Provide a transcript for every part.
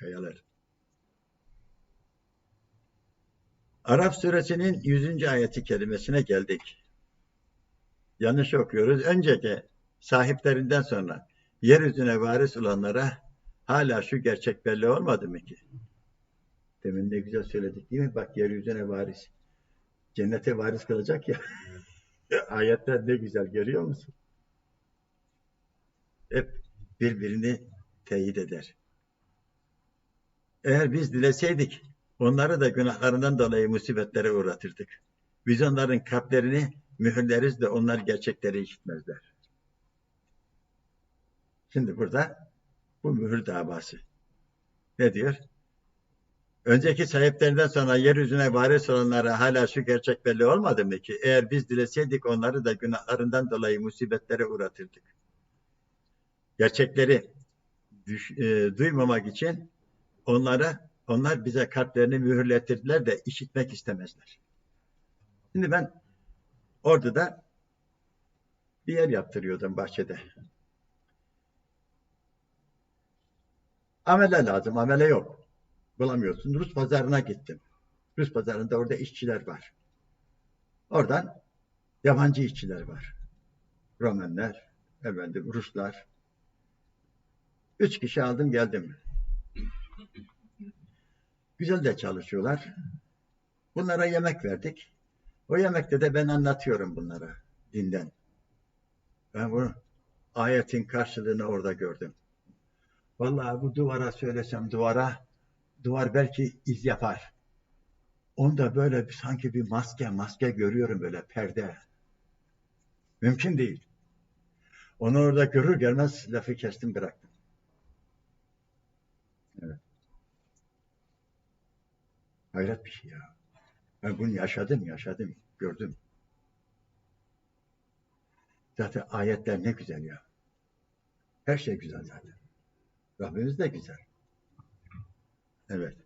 kayalar. Arap suresinin 100. ayeti kelimesine geldik. Yanlış okuyoruz. Önceki sahiplerinden sonra yeryüzüne varis olanlara hala şu gerçek belli olmadı mı ki? Demin ne güzel söyledik değil mi? Bak yeryüzüne varis. Cennete varis kalacak ya. Ayetler ne güzel görüyor musun? Hep birbirini teyit eder. Eğer biz dileseydik onları da günahlarından dolayı musibetlere uğratırdık. Biz onların kalplerini mühürleriz de onlar gerçekleri işitmezler. Şimdi burada bu mühür davası. Ne diyor? Önceki sahiplerinden sonra yeryüzüne varis olanlara hala şu gerçek belli olmadı mı ki? Eğer biz dileseydik onları da günahlarından dolayı musibetlere uğratırdık. Gerçekleri düş, e, duymamak için onlara onlar bize kalplerini mühürlettirdiler de işitmek istemezler. Şimdi ben orada da bir yer yaptırıyordum bahçede. Amele lazım, amele yok. Bulamıyorsun. Rus pazarına gittim. Rus pazarında orada işçiler var. Oradan yabancı işçiler var. Romenler, efendim Ruslar. Üç kişi aldım geldim. Güzel de çalışıyorlar. Bunlara yemek verdik. O yemekte de ben anlatıyorum bunlara dinden. Ben bu ayetin karşılığını orada gördüm. Vallahi bu duvara söylesem duvara, duvar belki iz yapar. Onda böyle sanki bir maske, maske görüyorum böyle perde. Mümkün değil. Onu orada görür gelmez lafı kestim bıraktım. Evet. Hayret bir şey ya. Ben bunu yaşadım, yaşadım, gördüm. Zaten ayetler ne güzel ya. Her şey güzel zaten. Rabbimiz de güzel. Evet.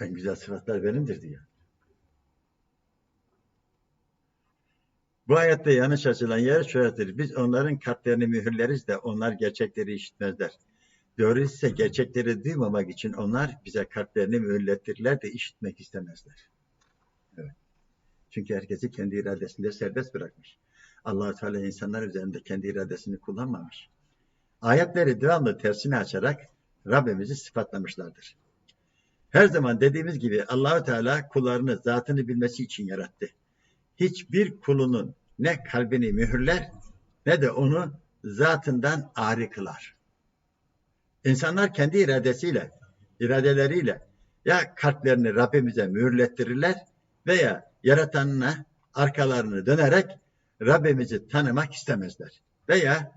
En güzel sıfatlar benimdir diyor. Bu ayette yanlış açılan yer şöyledir. Biz onların kalplerini mühürleriz de onlar gerçekleri işitmezler. İse gerçekleri duymamak için onlar bize kalplerini mühürlettirler de işitmek istemezler. Evet. Çünkü herkesi kendi iradesinde serbest bırakmış allah Teala insanlar üzerinde kendi iradesini kullanmamış. Ayetleri devamlı tersine açarak Rabbimizi sıfatlamışlardır. Her zaman dediğimiz gibi allah Teala kullarını zatını bilmesi için yarattı. Hiçbir kulunun ne kalbini mühürler ne de onu zatından ari kılar. İnsanlar kendi iradesiyle, iradeleriyle ya kalplerini Rabbimize mühürlettirirler veya yaratanına arkalarını dönerek Rabbimizi tanımak istemezler. Veya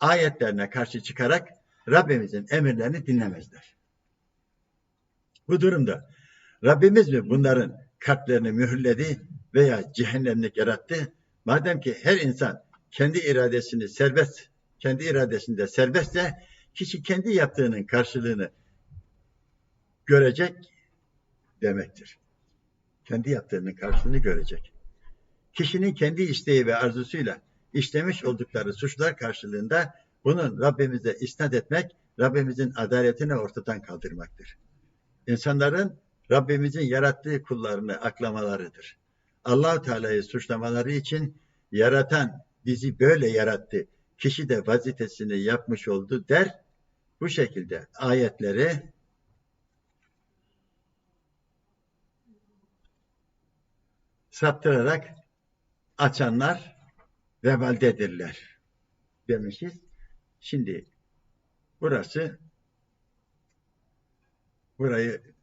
ayetlerine karşı çıkarak Rabbimizin emirlerini dinlemezler. Bu durumda Rabbimiz mi bunların kalplerini mühürledi veya cehennemlik yarattı? Madem ki her insan kendi iradesini serbest, kendi iradesinde serbestse kişi kendi yaptığının karşılığını görecek demektir. Kendi yaptığının karşılığını görecek kişinin kendi isteği ve arzusuyla işlemiş oldukları suçlar karşılığında bunun Rabbimize isnat etmek, Rabbimizin adaletini ortadan kaldırmaktır. İnsanların Rabbimizin yarattığı kullarını aklamalarıdır. allah Teala'yı suçlamaları için yaratan bizi böyle yarattı, kişi de vazifesini yapmış oldu der. Bu şekilde ayetleri saptırarak açanlar vebaldedirler demişiz. Şimdi burası burayı